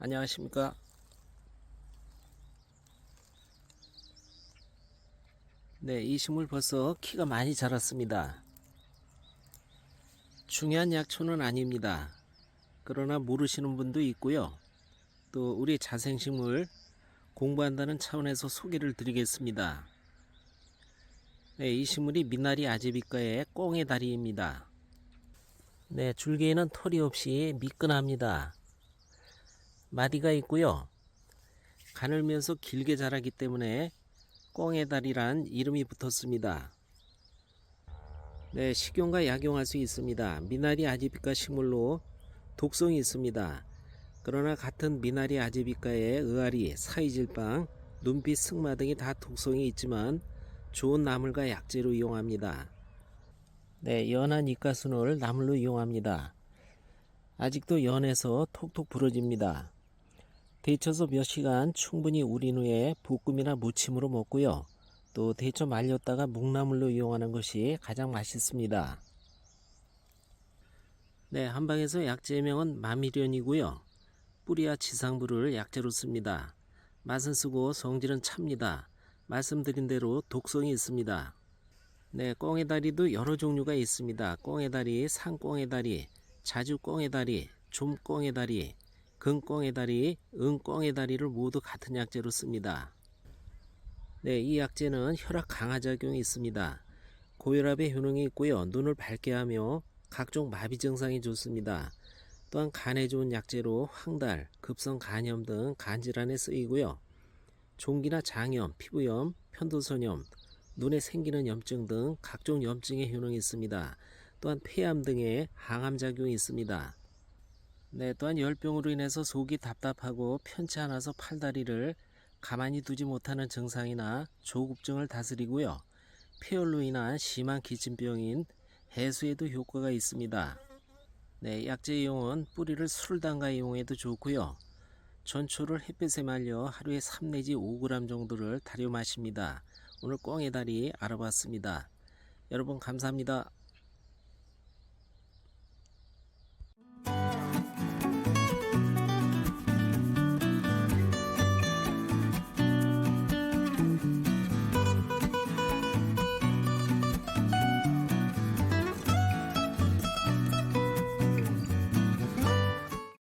안녕하십니까. 네, 이 식물 벌써 키가 많이 자랐습니다. 중요한 약초는 아닙니다. 그러나 모르시는 분도 있고요. 또 우리 자생식물 공부한다는 차원에서 소개를 드리겠습니다. 네, 이 식물이 미나리 아제비과의 꽁의 다리입니다. 네, 줄기에는 털이 없이 미끈합니다. 마디가 있고요. 가늘면서 길게 자라기 때문에 꽁의 다리란 이름이 붙었습니다. 네, 식용과 약용할 수 있습니다. 미나리 아제비과 식물로 독성이 있습니다. 그러나 같은 미나리 아제비과의 의아리, 사이질방, 눈빛 승마 등이 다 독성이 있지만 좋은 나물과 약재로 이용합니다. 네, 연한 잎가순을 나물로 이용합니다. 아직도 연해서 톡톡 부러집니다. 데쳐서 몇 시간 충분히 우린 후에 볶음이나 무침으로 먹고요. 또 데쳐 말렸다가 묵나물로 이용하는 것이 가장 맛있습니다. 네, 한방에서 약재명은 마미련이고요. 뿌리와 지상부를 약재로 씁니다. 맛은 쓰고 성질은 찹니다. 말씀드린 대로 독성이 있습니다. 네, 꽁의 다리도 여러 종류가 있습니다. 꽁의 다리, 상꽁의 다리, 자주 꽁의 다리, 좀 꽁의 다리, 근꽁의 다리, 은꽁의 다리를 모두 같은 약재로 씁니다. 네, 이 약재는 혈압 강화 작용이 있습니다. 고혈압의 효능이 있고요. 눈을 밝게 하며 각종 마비 증상이 좋습니다. 또한 간에 좋은 약재로 황달, 급성 간염 등 간질환에 쓰이고요. 종기나 장염, 피부염, 편도선염, 눈에 생기는 염증 등 각종 염증의 효능이 있습니다. 또한 폐암 등의 항암 작용이 있습니다. 네, 또한 열병으로 인해서 속이 답답하고 편치 않아서 팔다리를 가만히 두지 못하는 증상이나 조급증을 다스리고요. 폐열로 인한 심한 기침병인 해수에도 효과가 있습니다. 네, 약재 이용은 뿌리를 술 담가 이용해도 좋고요. 전초를 햇볕에 말려 하루에 3 내지 5g 정도를 달여 마십니다. 오늘 꽁의 다리 알아봤습니다. 여러분 감사합니다.